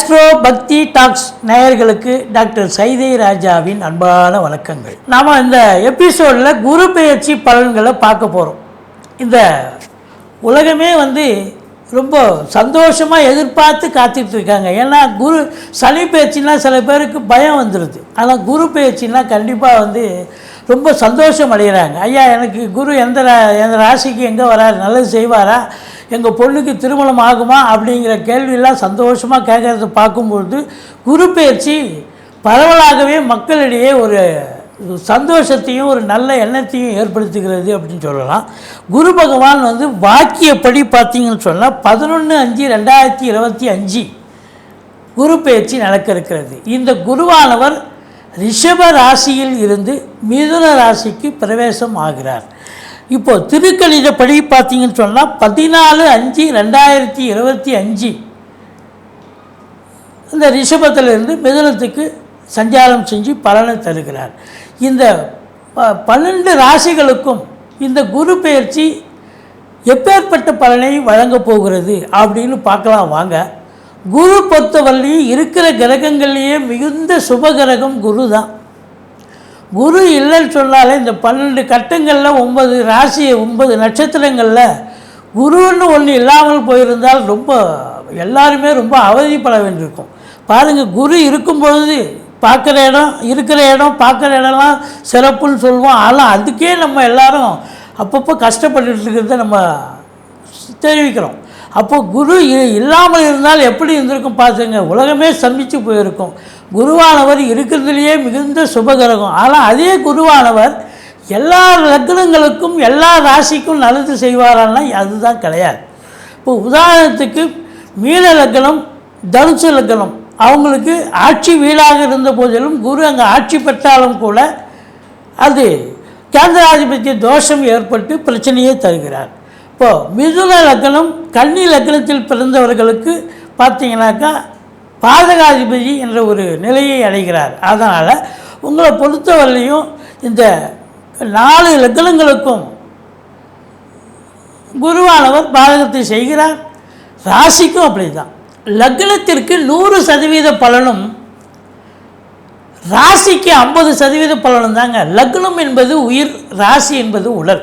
Astro பக்தி tax நேயர்களுக்கு doctor Saidai ராஜாவின் அன்பான வணக்கங்கள். நாம் இந்த எபிசோடில் குரு பெயர்ச்சி பலன்களை பார்க்க போகிறோம் இந்த உலகமே வந்து ரொம்ப சந்தோஷமாக எதிர்பார்த்து காத்துட்டு இருக்காங்க. ஏன்னா குரு சனி பயிற்சினா சில பேருக்கு பயம் வந்துடுது ஆனால் குரு பெயர்ச்சின்னா கண்டிப்பாக வந்து ரொம்ப சந்தோஷம் அடைகிறாங்க. ஐயா எனக்கு குரு எந்த ரா- எந்த ராசிக்கு எங்கே வராரு? நல்லது செய்வாரா? எங்கள் பொண்ணுக்கு திருமணம் ஆகுமா அப்படிங்கிற கேள்வியெல்லாம் சந்தோஷமாக கேட்குறத பார்க்கும்பொழுது குரு பயிற்சி பரவலாகவே மக்களிடையே ஒரு சந்தோஷத்தையும் ஒரு நல்ல எண்ணத்தையும் ஏற்படுத்துகிறது அப்படின்னு சொல்லலாம். குரு பகவான் வந்து வாக்கியப்படி பார்த்தீங்கன்னு சொன்னால் பதினொன்று அஞ்சு ரெண்டாயிரத்தி இருபத்தி அஞ்சு குரு பயிற்சி நடக்க இருக்கிறது இந்த குருவானவர் ரிஷப ராசியில் இருந்து மிதுன ராசிக்கு பிரவேசம் ஆகிறார். இப்போ திருக்கணிதப்படி பார்த்தீங்கன்னு சொன்னால் பதினாலு அஞ்சு ரெண்டாயிரத்தி இருபத்தி அஞ்சு. இந்த ரிஷபத்திலிருந்து மிதுனத்துக்கு சஞ்சாரம் செஞ்சு பலனை தருகிறார். இந்த பன்னெண்டு ராசிகளுக்கும் இந்த குரு பெயர்ச்சி எப்பேற்பட்ட பலனை வழங்கப் போகிறது அப்படின்னு பார்க்கலாம் வாங்க. குரு பொறுத்தவரையும் இருக்கிற கிரகங்கள்லேயே மிகுந்த சுப கிரகம் குரு தான் குரு இல்லைன்னு சொன்னாலே இந்த பன்னெண்டு கட்டங்களில் ஒன்பது ராசி ஒன்பது நட்சத்திரங்களில் குருன்னு ஒன்று இல்லாமல் போயிருந்தால் ரொம்ப எல்லாருமே ரொம்ப அவதிப்பட வேண்டியிருக்கும். பாருங்கள் குரு இருக்கும்போது பார்க்குற இடம் இருக்கிற இடம் பார்க்குற இடம்லாம் சிறப்புன்னு சொல்லுவோம். ஆனால் அதுக்கே நம்ம எல்லாரும் அப்பப்போ கஷ்டப்பட்டு இருக்கிறத நம்ம தெரிவிக்கிறோம். அப்போது குரு இ- இல்லாமல் இருந்தால் எப்படி இருந்திருக்கும் பார்த்துங்க உலகமே சந்தித்து போயிருக்கும். குருவானவர் இருக்கிறதுலையே மிகுந்த சுபகிரகம். ஆனால் அதே குருவானவர் எல்லா லக்னங்களுக்கும் எல்லா ராசிக்கும் நல்லது செய்வாரான்னா அதுதான் கிடையாது. இப்போ உதாரணத்துக்கு மீன லக்னம் தனுசு லக்னம். அவங்களுக்கு ஆட்சி வீடாக இருந்த போதிலும் குரு அங்கே ஆட்சி பெற்றாலும் கூட அது கேந்திராதிபத்திய தோஷம் ஏற்பட்டு பிரச்சனையை தருகிறார். இப்போது மிதுன லக்னம் கன்னி லக்னத்தில் பிறந்தவர்களுக்கு பார்த்தீங்கன்னாக்கா பாதகாதிபதி என்ற ஒரு நிலையை அடைகிறார். அதனால் உங்களை பொறுத்தவரையிலையும் இந்த நாலு லக்னங்களுக்கும் குருவானவர் பாதகத்தை செய்கிறார். ராசிக்கும் அப்படிதான். லக்னத்திற்கு நூறு சதவீத பலனும் ராசிக்கு ஐம்பது சதவீத பலனும் தாங்க. லக்னம் என்பது உயிர் ராசி என்பது உடல்.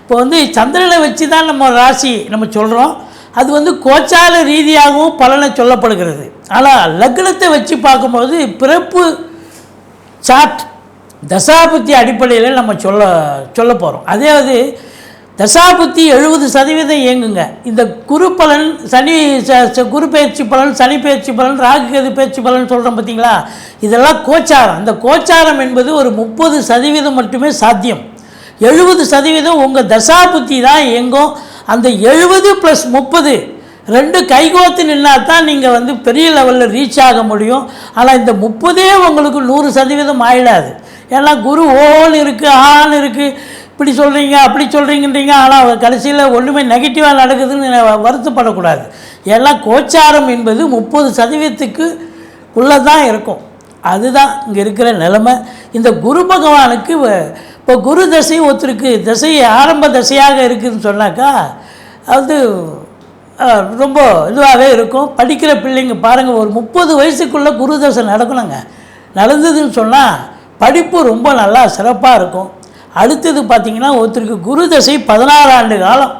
இப்போ வந்து சந்திரனை வச்சு தான் நம்ம ராசி நம்ம சொல்கிறோம் அது வந்து கோச்சார ரீதியாகவும் பலனை சொல்லப்படுகிறது. ஆனால் லக்னத்தை வச்சு பார்க்கும்போது பிறப்பு சாட் தசாபுத்தி அடிப்படையில் நம்ம சொல்ல சொல்ல போகிறோம் அதாவது தசாபுத்தி எழுபது சதவீதம் இயங்குங்க. இந்த குரு பலன் சனி ச- குரு பயிற்சி பலன் சனி பயிற்சி பலன் ராகு கது பயிற்சி பலன் சொல்கிறோம் பார்த்தீங்களா இதெல்லாம் கோச்சாரம். இந்த கோச்சாரம் என்பது ஒரு முப்பது சதவீதம் மட்டுமே சாத்தியம். எழுபது சதவீதம் உங்கள் தசாபுத்தி தான் இயங்கும். அந்த எழுபது ப்ளஸ் முப்பது ரெண்டு கைகோத்து நின்னா தான் நீங்கள் வந்து பெரிய லெவலில் ரீச் ஆக முடியும். ஆனால் இந்த முப்பதே உங்களுக்கு நூறு சதவீதம் ஆயிடாது. ஏன்னா குரு ஓன்னு இருக்குது ஆன்னு இருக்குது இப்படி சொல்கிறீங்க அப்படி சொல்கிறீங்கன்றீங்க ஆனால் கடைசியில் ஒன்றுமே நெகட்டிவாக நடக்குதுன்னு வருத்தப்படக்கூடாது. எல்லாம் கோச்சாரம் என்பது முப்பது சதவீதத்துக்கு உள்ளே தான் இருக்கும். அதுதான் இங்கே இருக்கிற நிலைமை. இந்த குரு பகவானுக்கு வ- இப்போ குரு தசை ஒருத்தருக்கு தசை ஆரம்ப தசையாக இருக்குதுன்னு சொன்னாக்கா அது ரொம்ப இதுவாகவே இருக்கும். படிக்கிற பிள்ளைங்க பாருங்கள் ஒரு முப்பது வயசுக்குள்ளே குரு தசை நடக்கணுங்க. நடந்ததுன்னு சொன்னால் படிப்பு ரொம்ப நல்லா சிறப்பாக இருக்கும். அடுத்தது பார்த்திங்கன்னா ஒருத்தருக்கு குரு தசை பதினாறு ஆண்டு காலம்.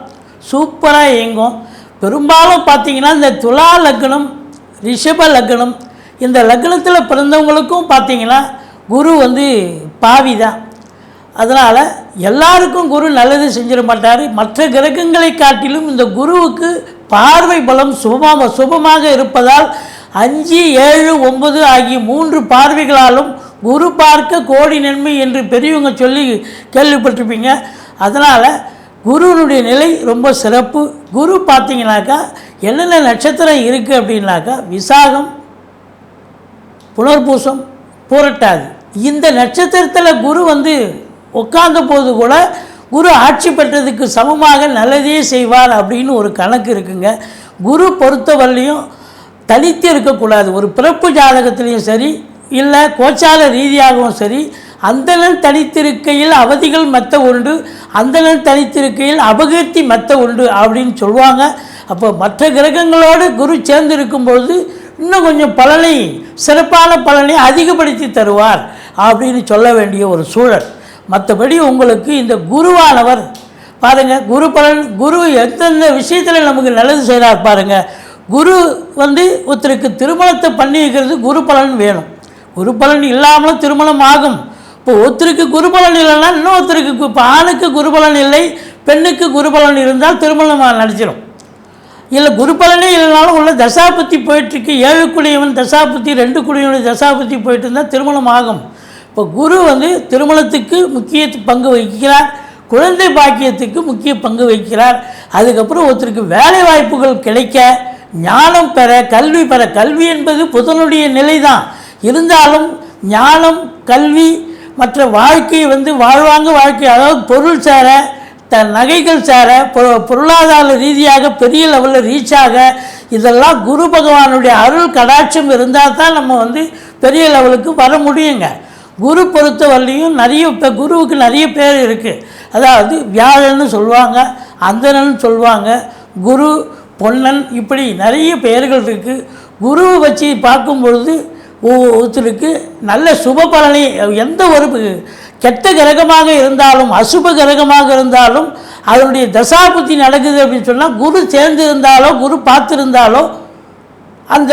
சூப்பராக இயங்கும். பெரும்பாலும் பார்த்திங்கன்னா இந்த துலா லக்னம் ரிஷப லக்னம் இந்த லக்னத்தில் பிறந்தவங்களுக்கும் பார்த்திங்கன்னா குரு வந்து பாவி தான் அதனால் எல்லாருக்கும் குரு நல்லது செஞ்சிட மாட்டார். மற்ற கிரகங்களை காட்டிலும் இந்த குருவுக்கு பார்வை பலம் சுபமாக சுபமாக இருப்பதால் அஞ்சு ஏழு ஒன்பது ஆகிய மூன்று பார்வைகளாலும் குரு பார்க்க கோடி நன்மை என்று பெரியவங்க சொல்லி கேள்விப்பட்டிருப்பீங்க. அதனால் குருவினுடைய நிலை ரொம்ப சிறப்பு. குரு பார்த்தீங்கன்னாக்கா என்னென்ன நட்சத்திரம் இருக்குது அப்படின்னாக்கா விசாகம் புனர்பூசம் பூரட்டாதி. இந்த நட்சத்திரத்தில் குரு வந்து உட்கார்ந்த போது கூட குரு ஆட்சி பெற்றதுக்கு சமமாக நல்லதே செய்வார் அப்படின்னு ஒரு கணக்கு இருக்குங்க. குரு பொறுத்தவரையிலையும் தனித்து இருக்கக்கூடாது. ஒரு பிறப்பு ஜாதகத்திலையும் சரி இல்லை கோச்சார ரீதியாகவும் சரி அந்தனன் தனித்திருக்கையில் அவதிகள் மெத்த உண்டு அந்தனன் தனித்திருக்கையில் அபகீர்த்தி மெத்த உண்டு அப்படின்னு சொல்லுவாங்க. அப்போ மற்ற கிரகங்களோடு குரு சேர்ந்து இருக்கும்பொழுது இன்னும் கொஞ்சம் பலனை சிறப்பான பலனை அதிகப்படுத்தி தருவார் அப்படின்னு சொல்ல வேண்டிய ஒரு சூழல். மற்றபடி உங்களுக்கு இந்த குருவானவர் பாருங்கள் குரு பலன் குரு எந்தெந்த விஷயத்தில் நமக்கு நல்லது செய்கிறார் பாருங்கள் குரு வந்து ஒருத்தருக்கு திருமணத்தை பண்ணி வைக்கிறது குரு பலன் வேணும். குரு பலன் இல்லாமலும் திருமணம் ஆகும். இப்போ ஒருத்தருக்கு குரு பலன் இல்லைன்னா இன்னொருத்தருக்கு கு- இப்போ ஆணுக்கு குரு பலன் இல்லை பெண்ணுக்கு குரு பலன் இருந்தால் திருமணம் நடிச்சிடும் இல்லை குரு பலனே இல்லைனாலும் உள்ள தசாபத்தி போயிட்டுருக்கு ஏழு குடியவன் தசாபத்தி ரெண்டு குடியவன் தசாபத்தி போயிட்டு இருந்தால் திருமணம் ஆகும். இப்போ குரு வந்து திருமணத்துக்கு முக்கிய பங்கு வகிக்கிறார். குழந்தை பாக்கியத்துக்கு முக்கிய பங்கு வகிக்கிறார். அதுக்கப்புறம் ஒருத்தருக்கு வேலை வாய்ப்புகள் கிடைக்க ஞானம் பெற கல்வி பெற கல்வி என்பது புதனுடைய நிலை தான் இருந்தாலும் ஞானம் கல்வி மற்ற வாழ்க்கை வந்து வாழ்வாங்க வாழ்க்கை அதாவது பொருள் சேர த நகைகள் சேர பொ- பொருளாதார ரீதியாக பெரிய லெவலில் ரீச் ஆக இதெல்லாம் குரு பகவானுடைய அருள் கடாட்சம் இருந்தால் தான் நம்ம வந்து பெரிய லெவலுக்கு வர முடியுங்க. குரு பொறுத்த வரலையும் நிறைய இப்போ குருவுக்கு நிறைய பேர் இருக்குது அதாவது வியாழன்னு சொல்லுவாங்க அந்தனன்னு சொல்லுவாங்க குரு பொன்னன் இப்படி நிறைய பெயர்கள் இருக்குது குருவை வச்சு பார்க்கும் பொழுது ஒ- ஒருத்தருக்கு நல்ல சுப பலனை எந்த ஒரு கெட்ட கிரகமாக இருந்தாலும் அசுப கிரகமாக இருந்தாலும் அதனுடைய தசாபுத்தி நடக்குது அப்படின்னு சொன்னால் குரு சேர்ந்து இருந்தாலோ குரு பார்த்துருந்தாலோ அந்த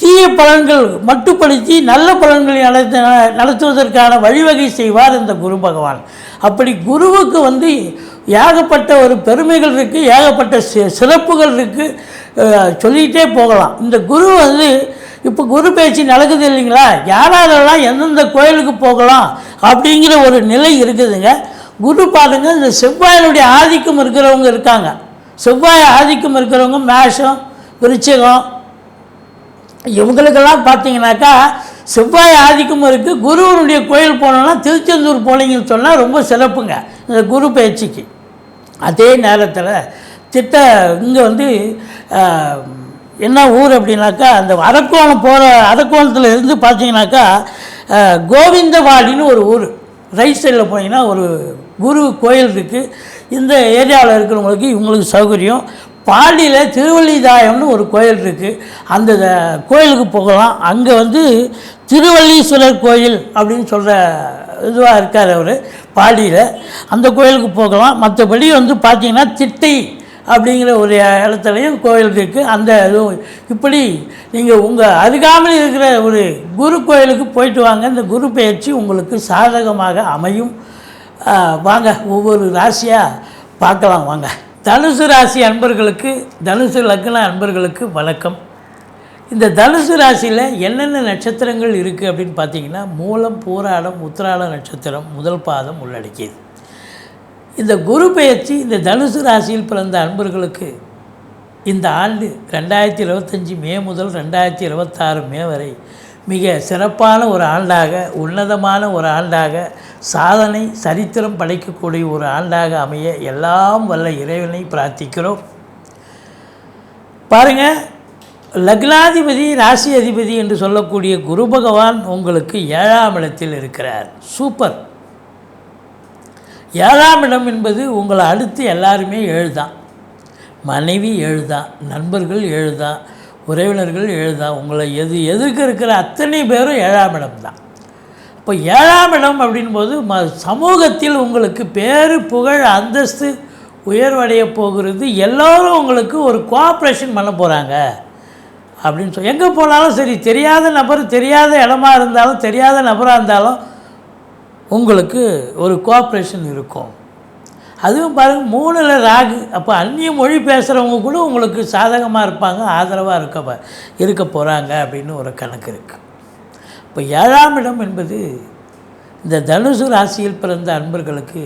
தீய பலன்கள் மட்டுப்படுத்தி நல்ல பலன்களை நடத்த நடத்துவதற்கான வழிவகை செய்வார் இந்த குரு பகவான். அப்படி குருவுக்கு வந்து ஏகப்பட்ட ஒரு பெருமைகள் இருக்குது ஏகப்பட்ட சி- சிறப்புகள் இருக்குது சொல்லிகிட்டே போகலாம். இந்த குரு வந்து இப்போ குரு பேச்சு நடக்குது இல்லைங்களா? யாராலெல்லாம் எந்தெந்த கோயிலுக்கு போகலாம் அப்படிங்கிற ஒரு நிலை இருக்குதுங்க. குரு பாருங்க இந்த செவ்வாயினுடைய ஆதிக்கம் இருக்கிறவங்க இருக்காங்க. செவ்வாய் ஆதிக்கம் இருக்கிறவங்க மேஷம் விருச்சகம் இவங்களுக்கெல்லாம் பார்த்தீங்கன்னாக்கா செவ்வாய் ஆதிக்கம் இருக்குது குருவனுடைய கோயில் போனோம்னா திருச்செந்தூர் போனீங்கன்னு சொன்னால் ரொம்ப சிறப்புங்க இந்த குரு பயிற்சிக்கு. அதே நேரத்தில் திட்ட இங்கே வந்து என்ன ஊர் அப்படின்னாக்கா அந்த அரக்கோணம் போகிற அரக்கோணத்தில் இருந்து பார்த்தீங்கன்னாக்கா கோவிந்தவாடின்னு ஒரு ஊர். ரைட் சைடில் போனீங்கன்னா ஒரு குரு கோயில் இருக்குது இந்த ஏரியாவில் இருக்கிறவங்களுக்கு இவங்களுக்கு சௌகரியம். பாண்டியில் திருவள்ளிதாயம்னு ஒரு கோயில் இருக்குது அந்த கோயிலுக்கு போகலாம். அங்கே வந்து திருவள்ளீஸ்வரர் கோயில் அப்படின்னு சொல்கிற இதுவாக இருக்கார் அவர் பாடியில் அந்த கோயிலுக்கு போகலாம். மற்றபடி வந்து பார்த்தீங்கன்னா திட்டை அப்படிங்கிற ஒரு இடத்துலையும் கோயில் இருக்குது அந்த இதுவும் இப்படி நீங்கள் உங்கள் அருகாமையில் இருக்கிற ஒரு குரு கோயிலுக்கு போயிட்டு வாங்க. இந்த குரு பயிற்சி உங்களுக்கு சாதகமாக அமையும். வாங்க ஒவ்வொரு ராசியாக பார்க்கலாம். வாங்க. தனுசு ராசி அன்பர்களுக்கு தனுசு லக்ன அன்பர்களுக்கு வணக்கம். இந்த தனுசு ராசியில் என்னென்ன நட்சத்திரங்கள் இருக்குது அப்படின்னு பார்த்தீங்கன்னா மூலம் பூராடம் உத்திராட நட்சத்திரம் முதல் பாதம் உள்ளடக்கியது. இந்த குரு பெயர்ச்சி இந்த தனுசு ராசியில் பிறந்த அன்பர்களுக்கு இந்த ஆண்டு ரெண்டாயிரத்தி இருபத்தஞ்சி மே முதல் ரெண்டாயிரத்தி இருபத்தாறு மே வரை மிக சிறப்பான ஒரு ஆண்டாக உன்னதமான ஒரு ஆண்டாக சாதனை சரித்திரம் படைக்கக்கூடிய ஒரு ஆண்டாக அமைய எல்லாம் வல்ல இறைவனை பிரார்த்திக்கிறோம். பாருங்க லக்னாதிபதி ராசி அதிபதி என்று சொல்லக்கூடிய குரு பகவான் உங்களுக்கு ஏழாம் இடத்தில் இருக்கிறார். சூப்பர். ஏழாம் இடம் என்பது உங்களை அடுத்து எல்லாருமே எழுதான் மனைவி எழுதான் நண்பர்கள் எழுதான் உறவினர்கள் எழுதான் உங்களை எது எதிர்க்க இருக்கிற அத்தனை பேரும் ஏழாம் இடம் தான் இப்போ ஏழாம் இடம் அப்படின்போது ம சமூகத்தில் உங்களுக்கு பேரு புகழ் அந்தஸ்து உயர்வடைய போகிறது. எல்லோரும் உங்களுக்கு ஒரு கோஆப்ரேஷன் பண்ண போகிறாங்க அப்படின்னு சொல்லி எங்கே போனாலும் சரி தெரியாத நபர் தெரியாத இடமா இருந்தாலும் தெரியாத நபராக இருந்தாலும் உங்களுக்கு ஒரு கோஆப்ரேஷன் இருக்கும். அதுவும் பாருங்கள் மூணில் ராகு அப்போ அந்நிய மொழி பேசுகிறவங்க கூட உங்களுக்கு சாதகமாக இருப்பாங்க ஆதரவாக இருக்க இருக்க போகிறாங்க அப்படின்னு ஒரு கணக்கு இருக்குது இப்போ ஏழாம் இடம் என்பது இந்த தனுசு ராசியில் பிறந்த அன்பர்களுக்கு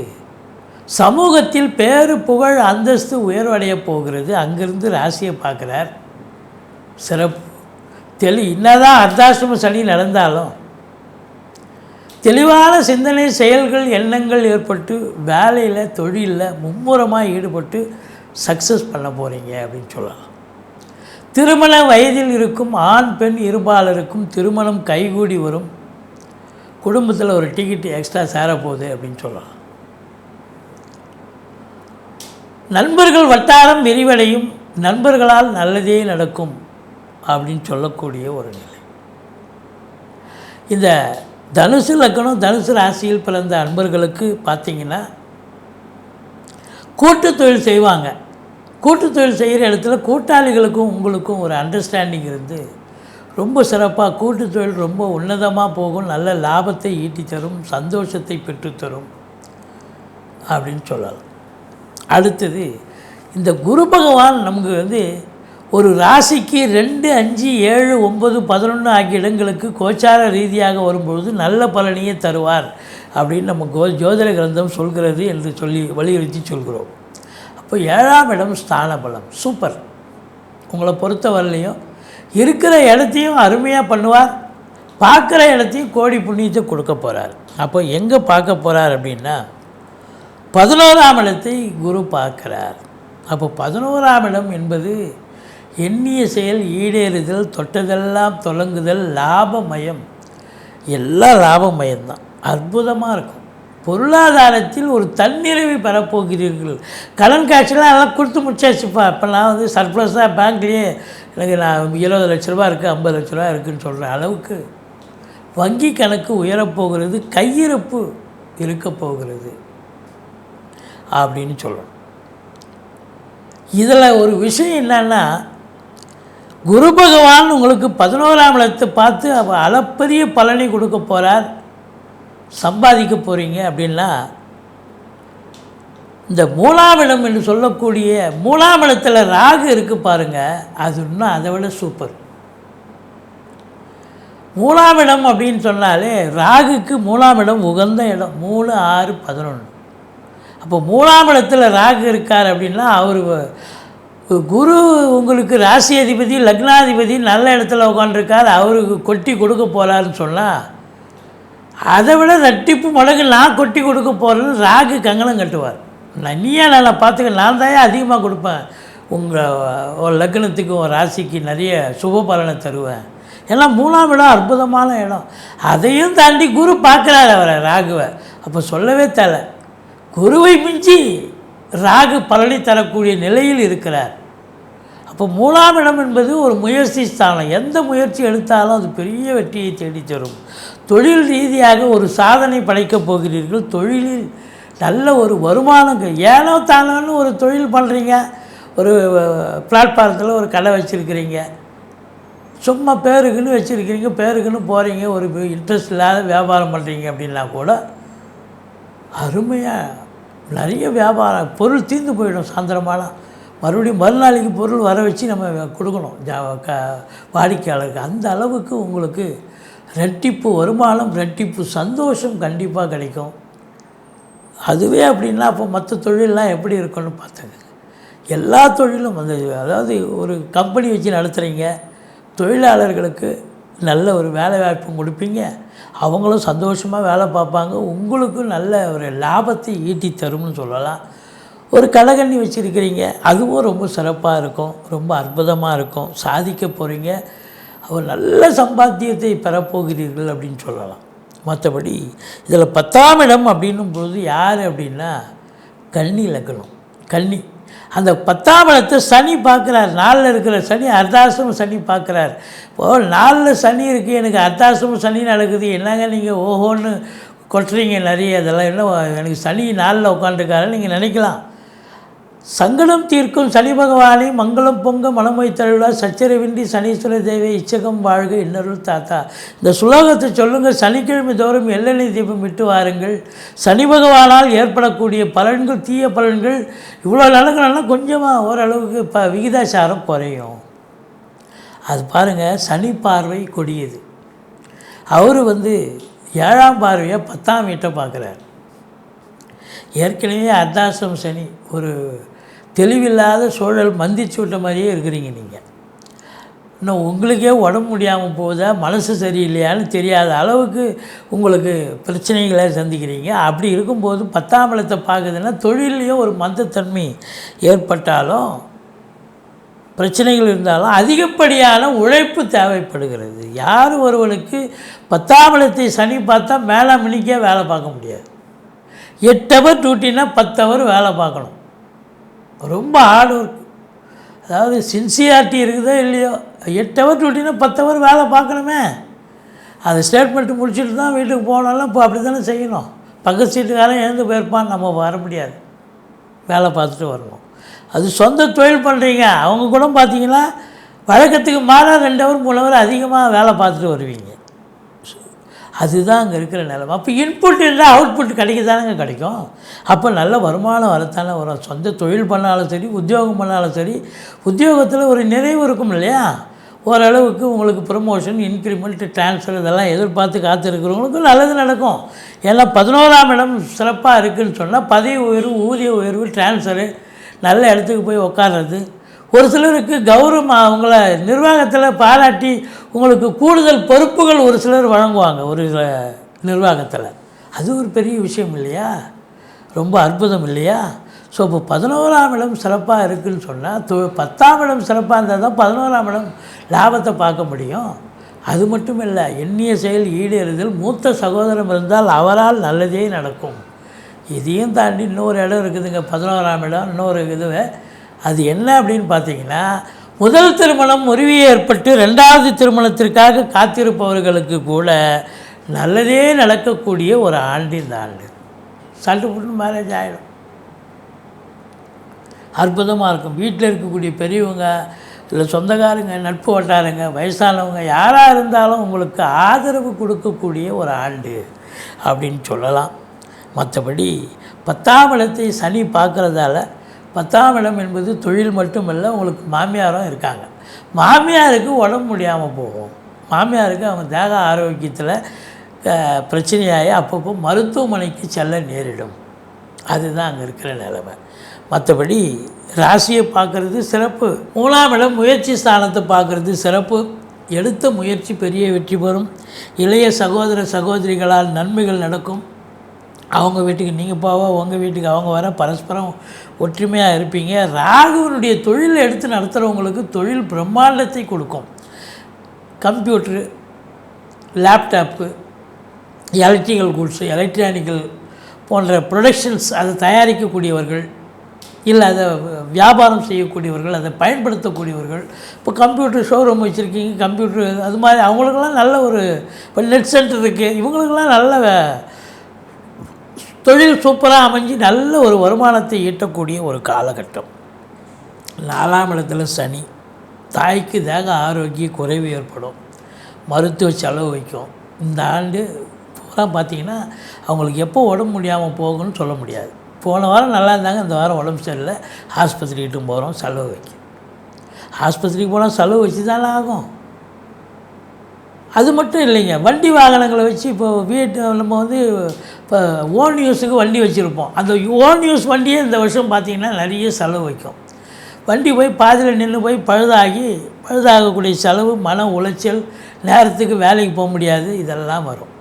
சமூகத்தில் பேரு புகழ் அந்தஸ்து உயர்வடைய போகிறது. அங்கிருந்து ராசியை பார்க்குறார். சிறப்பு. தெளி என்னதான் அர்த்தாசிரம சனி நடந்தாலும் தெளிவான சிந்தனை செயல்கள் எண்ணங்கள் ஏற்பட்டு வேலையில் தொழிலில் மும்முரமாக ஈடுபட்டு சக்ஸஸ் பண்ண போகிறீங்க அப்படின்னு சொல்லலாம். திருமண வயதில் இருக்கும் ஆண் பெண் இருபாலருக்கும் திருமணம் கைகூடி வரும். குடும்பத்தில் ஒரு டிக்கெட் எக்ஸ்ட்ரா சேரப்போகுது அப்படின்னு சொல்லலாம். நண்பர்கள் வட்டாரம் விரிவடையும். நண்பர்களால் நல்லதே நடக்கும் அப்படின்னு சொல்லக்கூடிய ஒரு நிலை. இந்த தனுசு லக்கணம் தனுசு ராசியில் பிறந்த அன்பர்களுக்கு பார்த்தீங்கன்னா கூட்டு தொழில் செய்வாங்க. கூட்டு தொழில் செய்கிற இடத்துல கூட்டாளிகளுக்கும் உங்களுக்கும் ஒரு அண்டர்ஸ்டாண்டிங் இருந்து ரொம்ப சிறப்பாக கூட்டு தொழில் ரொம்ப உன்னதமாக போகும் நல்ல லாபத்தை ஈட்டி தரும் சந்தோஷத்தை பெற்றுத்தரும் அப்படின்னு சொல்லலாம். அடுத்தது இந்த குரு பகவான் நமக்கு வந்து ஒரு ராசிக்கு ரெண்டு அஞ்சு ஏழு ஒம்பது பதினொன்று ஆகிய இடங்களுக்கு கோச்சார ரீதியாக வரும்பொழுது நல்ல பலனையே தருவார் அப்படின்னு நம்ம கோ ஜோதிட கிரந்தம் சொல்கிறது என்று சொல்லி வலியுறுத்தி சொல்கிறோம். அப்போ ஏழாம் இடம் ஸ்தான பலம் சூப்பர் உங்களை பொறுத்த வரலையும் இருக்கிற இடத்தையும் அருமையாக பண்ணுவார். பார்க்குற இடத்தையும் கோடி புண்ணியத்தை கொடுக்க போகிறார் அப்போ எங்கே பார்க்க போகிறார் அப்படின்னா பதினோராம் இடத்தை குரு பார்க்குறார். அப்போ பதினோராம் இடம் என்பது எண்ணிய செயல் ஈடேறுதல் தொட்டதெல்லாம் தொடங்குதல் லாபமயம். எல்லாம் லாபமயம்தான். அற்புதமாக இருக்கும். பொருளாதாரத்தில் ஒரு தன்னிறைவை பெறப்போகிறீர்கள். கடன் காட்சியெலாம் எல்லாம் கொடுத்து முடிச்சாச்சுப்பா. இப்போல்லாம் வந்து சர்ப்ளஸாக பேங்க்லேயே எனக்கு நான் இருபது லட்ச ரூபா இருக்குது ஐம்பது லட்ச ரூபா இருக்குதுன்னு சொல்கிற அளவுக்கு வங்கி கணக்கு உயரப்போகிறது கையிருப்பு இருக்க போகிறது அப்படின்னு சொல்லணும். இதில் ஒரு விஷயம் என்னென்னா குரு பகவான் உங்களுக்கு பதினோராம் இடத்தை பார்த்து அவ அளப்பரிய பலனை கொடுக்க போகிறார் சம்பாதிக்க போகிறீங்க அப்படின்னா இந்த மூலாமலம் என்று சொல்லக்கூடிய மூலாமலத்தில் ராகு இருக்கு பாருங்க அது இன்னும் அதை விட சூப்பர் மூலாமிடம் அப்படின்னு சொன்னாலே ராகுக்கு மூலாமிடம் உகந்த இடம் மூணு ஆறு பதினொன்று அப்போ மூலாமலத்தில் ராகு இருக்கார் அப்படின்னா அவர் குரு உங்களுக்கு ராசி அதிபதி லக்னாதிபதி நல்ல இடத்துல உட்காந்துருக்கார் அவருக்கு கொட்டி கொடுக்க போகிறாருன்னு சொன்னால் அதை விட ரெட்டிப்பு மடங்கு நான் கொட்டி கொடுக்க போகிறேன்னு ராகு கங்கணம் கட்டுவார். நான் நல்லா பார்த்துக்க நான் தான் அதிகமாக கொடுப்பேன். உங்கள் ஒரு லக்னத்துக்கு ஒரு ராசிக்கு நிறைய சுப பலனை தருவேன். ஏன்னா மூணாம் இடம் அற்புதமான இடம். அதையும் தாண்டி குரு பார்க்குறாரு அவரை ராகுவை. அப்போ சொல்லவே தேவை குருவை மிஞ்சி ராகு பலனை தரக்கூடிய நிலையில் இருக்கிறார். அப்போ மூணாம் இடம் என்பது ஒரு முயற்சி ஸ்தானம். எந்த முயற்சி எடுத்தாலும் அது பெரிய வெற்றியை தேடி தரும் தொழில் ரீதியாக ஒரு சாதனை படைக்கப் போகிறீர்கள். தொழிலில் நல்ல ஒரு வருமானம் ஏனோ தானோன்னு ஒரு தொழில் பண்ணுறீங்க ஒரு பிளாட்ஃபாரத்தில் ஒரு கடை வச்சுருக்கிறீங்க. சும்மா பேருக்குன்னு வச்சுருக்கிறீங்க. பேருக்குன்னு போகிறீங்க ஒரு இன்ட்ரெஸ்ட் இல்லாத வியாபாரம் பண்ணுறீங்க அப்படின்னா கூட அருமையாக நிறைய வியாபாரம் பொருள் தீர்ந்து போயிடும் சாயந்தரமாலாம் மறுபடியும் மறுநாளைக்கு பொருள் வர வச்சு நம்ம கொடுக்கணும். ஜா க வாடிக்கையாளருக்கு. அந்த அளவுக்கு உங்களுக்கு ரெட்டிப்பு வருமானம் ரெட்டிப்பு சந்தோஷம் கண்டிப்பாக கிடைக்கும். அதுவே அப்படின்னா அப்போ மற்ற தொழிலெலாம் எப்படி இருக்கும்னு பார்த்துங்க. எல்லா தொழிலும் வந்து அதாவது ஒரு கம்பெனி வச்சு நடத்துகிறீங்க தொழிலாளர்களுக்கு நல்ல ஒரு வேலை வாய்ப்பும் கொடுப்பீங்க அவங்களும் சந்தோஷமாக வேலை பார்ப்பாங்க உங்களுக்கும் நல்ல ஒரு லாபத்தை ஈட்டி தரும்னு சொல்லலாம். ஒரு கடைகண்ணி வச்சுருக்கிறீங்க அதுவும் ரொம்ப சிறப்பாக இருக்கும் ரொம்ப அற்புதமாக இருக்கும் சாதிக்க போகிறீங்க ஒரு நல்ல சம்பாத்தியத்தை பெறப்போகிறீர்கள் அப்படின்னு சொல்லலாம். மற்றபடி இதில் பத்தாம் இடம் அப்படின்னும் போது யார் அப்படின்னா கன்னி லக்னம் கன்னி. அந்த பத்தாம் இடத்தை சனி பார்க்குறார். நாளில் இருக்கிற சனி அர்த்தாசிரம சனி பார்க்குறார். இப்போது நாளில் சனி இருக்குது எனக்கு அர்த்தாசிரம சனி நடக்குது. என்னங்க நீங்கள் ஓஹோன்னு கொட்டுறீங்க நிறைய அதெல்லாம் என்ன எனக்கு சனி நாளில் உட்காந்துருக்காரு நீங்கள் நினைக்கலாம். சங்கடம் தீர்க்கும் சனி பகவானை மங்களம் பொங்க மனமை தருவிழா சச்சரவின்றி சனீஸ்வர தேவை இச்சகம் வாழ்க இன்னருள் தாத்தா. இந்த சுலோகத்தை சொல்லுங்கள் சனிக்கிழமை தோறும் எள்ளெண்ணெய் தீபம் விட்டு வாருங்கள். சனி பகவானால் ஏற்படக்கூடிய பலன்கள் தீய பலன்கள் இவ்வளோ நடக்கணும்னா கொஞ்சமாக ஓரளவுக்கு இப்போ விகிதாச்சாரம் குறையும். அது பாருங்கள் சனி பார்வை கொடியது. அவர் வந்து ஏழாம் பார்வையை பத்தாம் வீட்டை பார்க்குறார். ஏற்கனவே அர்த்தாசிரம் சனி ஒரு தெளிவில்லாத சூழல் மந்திச்சு விட்ட மாதிரியே இருக்கிறீங்க நீங்கள் இன்னும் உங்களுக்கே உடம்பு முடியாமல் போகுதா? மனசு சரியில்லையான்னு தெரியாத அளவுக்கு உங்களுக்கு பிரச்சனைகளை சந்திக்கிறீங்க. அப்படி இருக்கும்போது பத்தாம் இடத்தை பார்க்குதுன்னா தொழிலையும் ஒரு மந்தத்தன்மை ஏற்பட்டாலும் பிரச்சனைகள் இருந்தாலும் அதிகப்படியான உழைப்பு தேவைப்படுகிறது. யார் ஒருவனுக்கு பத்தாம் இடத்தை சனி பார்த்தா மேலே மணிக்கே வேலை பார்க்க முடியாது. எட்டு ஹவர் டியூட்டினா பத்து ஹவர் வேலை பார்க்கணும். ரொம்ப ஹார்டு ஒர்க் அதாவது சின்சியாரிட்டி இருக்குதோ இல்லையோ எட்டு ஹவர் டூட்டினா பத்து ஹவர் வேலை பார்க்கணுமே. அது ஸ்டேட்மெண்ட்டு முடிச்சுட்டு தான் வீட்டுக்கு போனாலும் இப்போ அப்படி தானே செய்யணும். பக்கத்து சீட்டுக்காரன் எழுந்து போயிருப்பான் நம்ம வர முடியாது. வேலை பார்த்துட்டு வரணும் அது சொந்த தொழில் பண்ணுறீங்க அவங்க கூட பார்த்தீங்கன்னா வழக்கத்துக்கு மாறாக ரெண்டு ஹவர் மூணு ஹவர் அதிகமாக வேலை பார்த்துட்டு வருவீங்க. அதுதான் அங்கே இருக்கிற நிலைமை. அப்போ இன்புட் இல்லை அவுட்புட் கிடைக்க தானேங்க கிடைக்கும். அப்போ நல்ல வருமானம் வரத்தானே வரும். சொந்த தொழில் பண்ணாலும் சரி உத்தியோகம் பண்ணாலும் சரி உத்தியோகத்தில் ஒரு நிறைவு இருக்கும் இல்லையா? ஓரளவுக்கு உங்களுக்கு ப்ரமோஷன் இன்க்ரிமெண்ட் ட்ரான்ஸ்ஃபர் இதெல்லாம் எதிர்பார்த்து காத்திருக்கிறவங்களுக்கு நல்லது நடக்கும். ஏன்னா பதினோராம் இடம் சிறப்பாக இருக்குதுன்னு சொன்னால் பதவி உயர்வு ஊதிய உயர்வு ட்ரான்ஸ்ஃபரு நல்ல இடத்துக்கு போய் உட்கார்றது ஒரு சிலருக்கு கௌரவம் அவங்கள நிர்வாகத்தில் பாராட்டி உங்களுக்கு கூடுதல் பொறுப்புகள் ஒரு சிலர் வழங்குவாங்க ஒரு சில நிர்வாகத்தில். அது ஒரு பெரிய விஷயம் இல்லையா? ரொம்ப அற்புதம் இல்லையா? ஸோ இப்போ பதினோராம் இடம் சிறப்பாக இருக்குதுன்னு சொன்னால் தொ பத்தாம் இடம் சிறப்பாக இருந்தால் தான் பதினோராம் இடம் லாபத்தை பார்க்க முடியும். அது மட்டும் இல்லை எண்ணிய செயல் ஈடேறுதல் மூத்த சகோதரம் இருந்தால் அவரால் நல்லதே நடக்கும். இதையும் தாண்டி இன்னொரு இடம் இருக்குதுங்க பதினோராம் இடம் இன்னொரு இது அது என்ன அப்படின்னு பார்த்தீங்கன்னா முதல் திருமணம் முறிவு ஏற்பட்டு ரெண்டாவது திருமணத்திற்காக காத்திருப்பவர்களுக்கு கூட நல்லதே நடக்கக்கூடிய ஒரு ஆண்டு இந்த ஆண்டு. சட்டு புட்டு மேரேஜ் ஆகிடும் அற்புதமாக இருக்கும். வீட்டில் இருக்கக்கூடிய பெரியவங்க இல்லை சொந்தக்காரங்க நட்பு வட்டாரங்க வயசானவங்க யாராக இருந்தாலும் உங்களுக்கு ஆதரவு கொடுக்கக்கூடிய ஒரு ஆண்டு அப்படின்னு சொல்லலாம். மற்றபடி பத்தாம் இடத்தை சனி பார்க்குறதால பத்தாம் இடம் என்பது தொழில் மட்டுமல்ல உங்களுக்கு மாமியாரும் இருக்காங்க. மாமியாருக்கு உடம்பு முடியாமல் போகும். மாமியாருக்கு அவங்க தேக ஆரோக்கியத்தில் பிரச்சனையாகி அப்பப்போ மருத்துவமனைக்கு செல்ல நேரிடும். அதுதான் அங்கே இருக்கிற நிலைமை. மற்றபடி ராசியை பார்க்குறது சிறப்பு. மூணாம் இடம் முயற்சி ஸ்தானத்தை பார்க்குறது சிறப்பு. எடுத்த முயற்சி பெரிய வெற்றி பெறும். இளைய சகோதர சகோதரிகளால் நன்மைகள் நடக்கும். அவங்க வீட்டுக்கு நீங்கள் போவோ உங்கள் வீட்டுக்கு அவங்க வர பரஸ்பரம் ஒற்றுமையாக இருப்பீங்க. ராகுவனுடைய தொழில் எடுத்து நடத்துகிறவங்களுக்கு தொழில் பிரம்மாண்டத்தை கொடுக்கும். Computer laptop electrical goods electronical போன்ற ப்ரொடக்ஷன்ஸ் அதை தயாரிக்கக்கூடியவர்கள் இல்லை அதை வியாபாரம் செய்யக்கூடியவர்கள் அதை பயன்படுத்தக்கூடியவர்கள். இப்போ கம்ப்யூட்டர் ஷோரூம் வச்சுருக்கீங்க கம்ப்யூட்டர் அது மாதிரி அவங்களுக்கெல்லாம் நல்ல ஒரு இப்போ நெட் சென்டர் இருக்குது இவங்களுக்கெல்லாம் நல்ல தொழில் சூப்பராக அமைஞ்சு நல்ல ஒரு வருமானத்தை ஈட்டக்கூடிய ஒரு காலகட்டம். நாலாம் இடத்துல சனி தாய்க்கு தேக ஆரோக்கிய குறைவு ஏற்படும். மருத்துவ செலவு வைக்கும். இந்த ஆண்டு பூரா பார்த்திங்கன்னா அவங்களுக்கு எப்போ உடம்பு முடியாமல் போகும்னு சொல்ல முடியாது. போன வாரம் நல்லா இருந்தாங்க இந்த வாரம் உடம்பு சரியில்லை. ஆஸ்பத்திரிக்கிட்டும் போகிறோம் செலவு வைக்கும். ஆஸ்பத்திரிக்கு போனால் செலவு வச்சு தானே ஆகும். அது மட்டும் இல்லைங்க. வண்டி வாகனங்களை வச்சு இப்போ வீட்டு நம்ம வந்து இப்போ ஓன் யூஸுக்கு வண்டி வச்சுருப்போம். அந்த ஓன் யூஸ் வண்டியே இந்த வருஷம் பார்த்திங்கன்னா நிறைய செலவு வைக்கும். வண்டி போய் பாதியில் நின்று போய் பழுதாகி பழுதாகக்கூடிய செலவு மன உளைச்சல் நேரத்துக்கு வேலைக்கு போக முடியாது. இதெல்லாம் வரும்.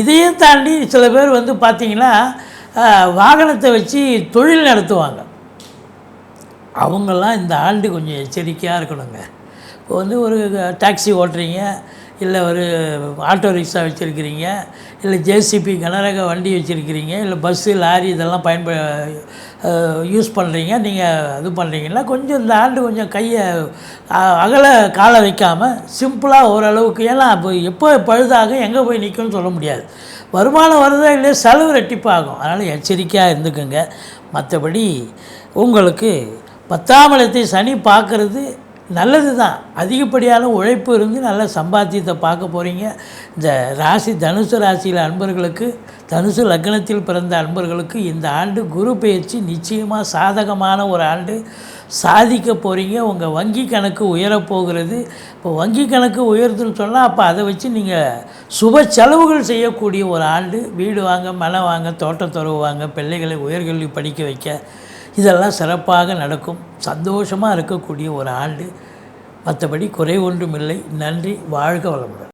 இதையும் தாண்டி சில பேர் வந்து பார்த்திங்கன்னா வாகனத்தை வச்சு தொழில் நடத்துவாங்க. அவங்கெல்லாம் இந்த ஆண்டு கொஞ்சம் எச்சரிக்கையாக இருக்கணுங்க. இப்போ வந்து ஒரு டாக்ஸி ஓட்டுறீங்க. இல்லை ஒரு ஆட்டோ ரிக்ஷா வச்சுருக்கிறீங்க இல்லை ஜேசிபி கனரக வண்டி வச்சுருக்கிறீங்க இல்லை பஸ்ஸு லாரி இதெல்லாம் பயன்ப யூஸ் பண்ணுறீங்க நீங்கள் இது பண்ணுறீங்கன்னா கொஞ்சம் இந்த ஆண்டு கொஞ்சம் கையை அ- அகல காலை வைக்காமல் சிம்பிளாக ஓரளவுக்கு ஏன்னா இப்போ எப்போ பழுதாக எங்கே போய் நிற்கும்னு சொல்ல முடியாது. வருமானம் வருதா இல்லையா செலவு ரெட்டிப்பாகும். அதனால் எச்சரிக்கையாக இருந்துக்குங்க. மற்றபடி உங்களுக்கு பத்தாம் இடத்தை சனி பார்க்குறது நல்லது தான் அதிகப்படியான உழைப்பு இருந்து நல்ல சம்பாத்தியத்தை பார்க்க போகிறீங்க இந்த ராசி தனுசு ராசியில் அன்பர்களுக்கு தனுசு லக்னத்தில் பிறந்த அன்பர்களுக்கு இந்த ஆண்டு குரு பயிற்சி நிச்சயமாக சாதகமான ஒரு ஆண்டு சாதிக்க போகிறீங்க உங்கள் வங்கி கணக்கு உயரப்போகிறது இப்போ வங்கி கணக்கு உயருதுன்னு சொன்னால் அப்போ அதை வச்சு நீங்கள் சுப செலவுகள் செய்யக்கூடிய ஒரு ஆண்டு. வீடு வாங்க மனை வாங்க தோட்டத்துறவு வாங்க பிள்ளைகளை உயர்கல்வி படிக்க வைக்க இதெல்லாம் சிறப்பாக நடக்கும். சந்தோஷமாக இருக்கக்கூடிய ஒரு ஆண்டு. மற்றபடி குறை ஒன்றும் இல்லை நன்றி. வாழ்க வளமுடன்.